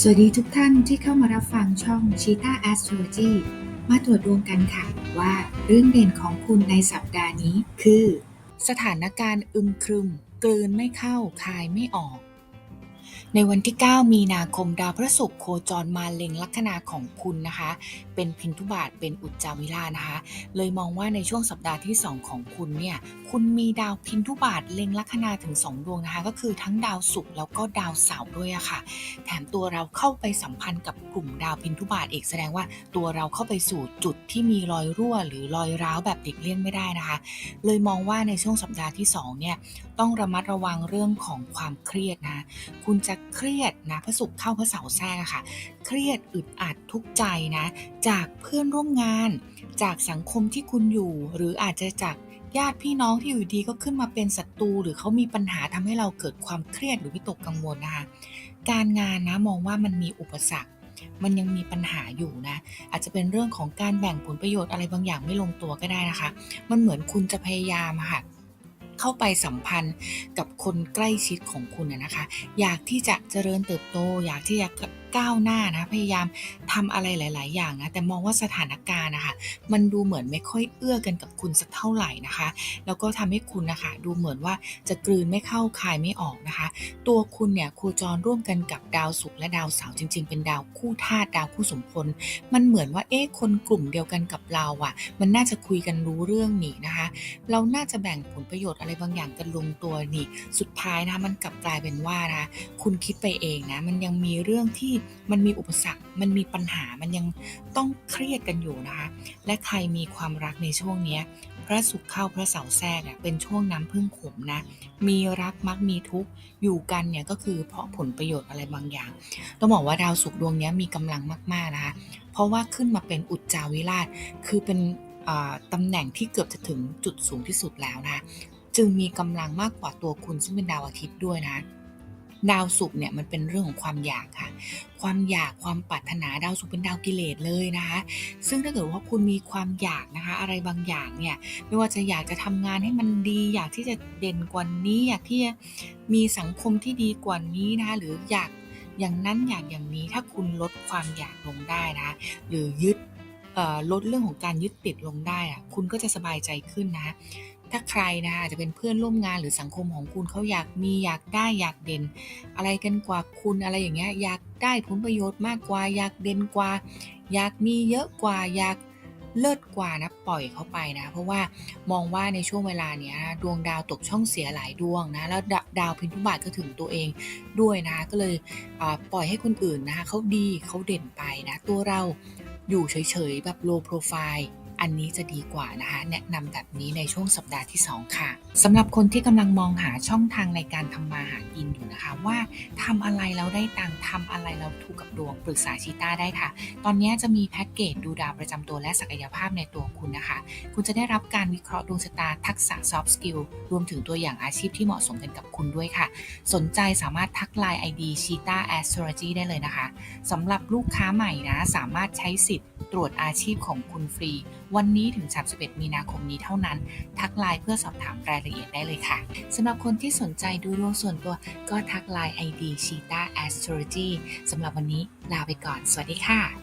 สวัสดีทุกท่านที่เข้ามารับฟังช่อง Cheeta Astrology มาตรวจดวงกันค่ะว่าเรื่องเด่นของคุณในสัปดาห์นี้คือ สถานการณ์อึมครึม กลืนไม่เข้าคายไม่ออก ในวันที่ 9 มีนาคมดาวพระศุกร์โคจรมาเล็งลัคนาของคุณนะคะ เป็นพินทุบาทเป็นอุจจาวิลานะคะ เลยมองว่าในช่วงสัปดาห์ที่ 2 ของคุณเนี่ยคุณมีดาวพินทุบาทเล็งลัคนาถึง 2 ดวงนะคะ ก็คือทั้งดาวศุกร์แล้วก็ดาวเสาร์ด้วยอะค่ะ แถมตัวเราเข้าไปสัมพันธ์กับกลุ่มดาวพินทุบาทเอกแสดงว่าตัวเราเข้าไปสู่จุดที่มีรอยรั่ว หรือรอยร้าวแบบเด็กเลี่ยงไม่ได้นะคะ เลยมองว่าในช่วงสัปดาห์ที่2เนี่ยต้องระมัดระวังเรื่องของความเครียดนะ คุณจะเครียดนะพระศุกเข้าพระเสาแทรกอะค่ะ เครียดอึดอัดทุกใจนะ จากเพื่อนร่วมงาน จากสังคมที่คุณอยู่ หรืออาจจะจากญาติพี่น้องที่อยู่ดีก็ขึ้นมาเป็นศัตรูหรือเขามีปัญหาทำให้เราเกิดความเครียดหรือวิตกกังวลนะคะ การงานนะมองว่ามันมีอุปสรรคมันยังมีปัญหาอยู่นะ อาจจะเป็นเรื่องของการแบ่งผลประโยชน์อะไรบางอย่างไม่ลงตัวก็ได้นะคะ มันเหมือนคุณจะพยายามค่ะ เข้าไปสัมพันธ์กับคนใกล้ชิดของคุณนะนะคะ อยากที่จะเจริญเติบโต อยากที่จะ ก้าวหน้านะพยายามทำอะไรหลาย ๆ อย่างนะแต่มองว่าสถานการณ์นะคะมันดูเหมือนไม่ค่อยเอื้อกันกับคุณสักเท่าไหร่นะคะ แล้วก็ทำให้คุณนะคะดูเหมือนว่าจะกลืนไม่เข้าคายไม่ออกนะคะ ตัวคุณเนี่ยโคจรร่วมกันกับดาวศุกร์และดาวเสาร์จริง ๆ เป็นดาวคู่ธาตุดาวคู่สมพลมันเหมือนว่าเอ๊ะคนกลุ่มเดียวกันกับเราอะ่ะ มันน่าจะคุยกันรู้เรื่องนี่นะคะ เราน่าจะแบ่งผลประโยชน์อะไรบางอย่างกันลงตัวนี่ สุดท้ายนะมันกลับกลายเป็นว่านะคุณคิดไปเองนะ มันยังมีเรื่องที่มันมีอุปสรรค มันมีปัญหา มันยังต้องเครียดกันอยู่นะคะ และใครมีความรักในช่วงนี้พระศุกร์เข้าพระเสาร์แทรกเป็นช่วงน้ำพึ่งขมนะ มีรักมักมีทุกข์อยู่กันเนี่ยก็คือเพราะผลประโยชน์อะไรบางอย่าง ต้องบอกว่าดาวศุกร์ดวงนี้มีกำลังมากๆนะคะ เพราะว่าขึ้นมาเป็นอุจจาวิราช คือเป็นตำแหน่งที่เกือบจะถึงจุดสูงที่สุดแล้วนะคะ จึงมีกำลังมากกว่าตัวคุณซึ่งเป็นดาวอาทิตย์ด้วยนะ ดาวศุกร์เนี่ยมันเป็นเรื่องของความอยากค่ะ ความอยากความปรารถนาดาวศุกร์เป็นดาวกิเลสเลยนะคะ ซึ่งถ้าเกิดว่าคุณมีความอยากนะคะ อะไรบางอย่างเนี่ยไม่ว่าจะอยากจะทำงานให้มันดี อยากที่จะเด่นกว่านี้ อยากที่จะมีสังคมที่ดีกว่านี้นะคะหรืออยากอย่างนั้นอยากอย่างนี้ถ้าคุณลดความอยากลงได้นะคะหรือยึดลดเรื่องของการยึดติดลงได้อะคุณก็จะสบายใจขึ้นนะ ถ้าใครนะอาจจะเป็นเพื่อนร่วมงานหรือสังคมของคุณเขาอยากมีอยากได้อยากเด่น อะไรกันกว่าคุณอะไรอย่างเงี้ยอยากได้ผลประโยชน์มากกว่า อยากเด่นกว่า อยากมีเยอะกว่าอยากเลิศกว่านะปล่อยเขาไปนะ เพราะว่ามองว่าในช่วงเวลาเนี้ยดวงดาวตกช่องเสียหลายดวงนะแล้วดาดาวพินทุบาทก็ถึงตัวเองด้วยนะก็เลยปล่อยให้คนอื่นนะคะเขาดีเขาเด่นไปนะ ตัวเราอยู่เฉยๆแบบ low profile อันนี้จะดีกว่านะคะ แนะนำแบบนี้ในช่วงสัปดาห์ที่ 2 ค่ะสำหรับคนที่กำลังมองหาช่องทางในการทำมาหากินอยู่นะคะ ว่าทำอะไรแล้วได้ตังทำอะไรแล้วถูกกับดวงปรึกษาชีต้าได้ค่ะ ตอนนี้จะมีแพ็กเกจดูดาวประจำตัวและศักยภาพในตัวคุณนะคะ คุณจะได้รับการวิเคราะห์ดวงชะตาทักษะ soft skill รวมถึงตัวอย่างอาชีพที่เหมาะสมกันกับคุณด้วยค่ะ สนใจสามารถทักไลน์ ID Cheetah Astrology ได้เลยนะคะสำหรับลูกค้าใหม่นะสามารถใช้สิทธิ์ ตรวจอาชีพของคุณฟรี วันนี้ถึง 31 มีนาคมนี้เท่านั้น ทักไลน์เพื่อสอบถามรายละเอียดได้เลยค่ะสำหรับคนที่สนใจดูดวงส่วนตัวก็ทักไลน์ ID Cheetah Astrology สำหรับวันนี้ลาไปก่อน สวัสดีค่ะ